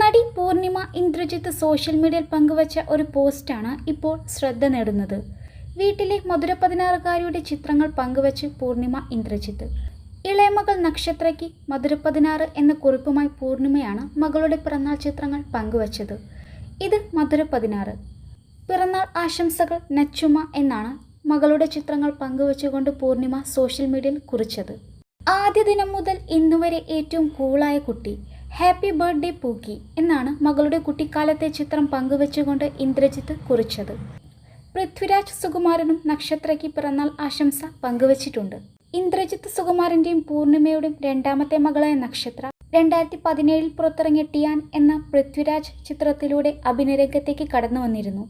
നടി പൂർണിമ ഇന്ദ്രജിത്ത് സോഷ്യൽ മീഡിയയിൽ പങ്കുവച്ച ഒരു പോസ്റ്റാണ് ഇപ്പോൾ ശ്രദ്ധ നേടുന്നത്. വീട്ടിലെ മധുര പതിനാറുകാരിയുടെ ചിത്രങ്ങൾ പങ്കുവച്ച് പൂർണിമ ഇന്ദ്രജിത്ത്. ഇളയമകൾ നക്ഷത്രയ്ക്ക് മധുര പതിനാറ് എന്ന കുറിപ്പുമായി പൂർണിമയാണ് മകളുടെ പിറന്നാൾ ചിത്രങ്ങൾ പങ്കുവച്ചത്. ഇത് മധുര പതിനാറ് പിറന്നാൾ ആശംസകൾ നച്ചുമ എന്നാണ് മകളുടെ ചിത്രങ്ങൾ പങ്കുവച്ചുകൊണ്ട് പൂർണിമ സോഷ്യൽ മീഡിയയിൽ കുറിച്ചത്. ആദ്യ ദിനം മുതൽ ഇന്നുവരെ ഏറ്റവും കൂളായ കുട്ടി. ഹാപ്പി ബർത്ത്ഡേ പൂക്കി എന്നാണ് മകളുടെ കുട്ടിക്കാലത്തെ ചിത്രം പങ്കുവെച്ചുകൊണ്ട് ഇന്ദ്രജിത്ത് കുറിച്ചത്. പൃഥ്വിരാജ് സുകുമാരനും നക്ഷത്രയ്ക്ക് പിറന്നാൾ ആശംസ പങ്കുവച്ചിട്ടുണ്ട്. ഇന്ദ്രജിത്ത് സുകുമാരന്റെയും പൂർണിമയുടെയും രണ്ടാമത്തെ മകളായ നക്ഷത്ര രണ്ടായിരത്തി പതിനേഴിൽ പുറത്തിറങ്ങിയ ടിയാൻ എന്ന പൃഥ്വിരാജ് ചിത്രത്തിലൂടെ അഭിനയരംഗത്തേക്ക് കടന്നു വന്നിരുന്നു.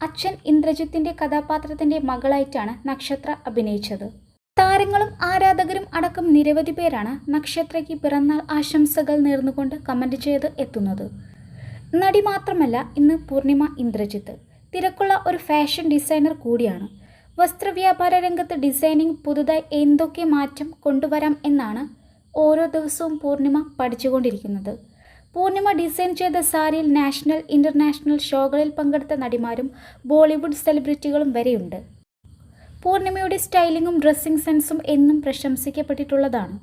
അച്ഛൻ ഇന്ദ്രജിത്തിന്റെ കഥാപാത്രത്തിന്റെ മകളായിട്ടാണ് നക്ഷത്ര അഭിനയിച്ചത്. താരങ്ങളും ആരാധകരും അടക്കം നിരവധി പേരാണ് നക്ഷത്രയ്ക്ക് പിറന്നാൾ ആശംസകൾ നേർന്നുകൊണ്ട് കമന്റ് ചെയ്ത് എത്തുന്നത്. നടി മാത്രമല്ല ഇന്ന് പൂർണിമ ഇന്ദ്രജിത്ത്. തിരക്കുള്ള ഒരു ഫാഷൻ ഡിസൈനർ കൂടിയാണ്. വസ്ത്രവ്യാപാര രംഗത്ത് ഡിസൈനിങ് പുതുതായി എന്തൊക്കെ മാറ്റം കൊണ്ടുവരാം എന്നാണ് ഓരോ ദിവസവും പൂർണിമ പഠിച്ചുകൊണ്ടിരിക്കുന്നത്. പൂർണിമ ഡിസൈൻ ചെയ്ത സാരിയിൽ നാഷണൽ ഇന്റർനാഷണൽ ഷോകളിൽ പങ്കെടുത്ത നടിമാരും ബോളിവുഡ് സെലിബ്രിറ്റികളും വരെയുണ്ട്. പൂർണിമയുടെ സ്റ്റൈലിങ്ങും ഡ്രസ്സിംഗ് സെൻസും എന്നും പ്രശംസിക്കപ്പെട്ടിട്ടുള്ളതാണ്.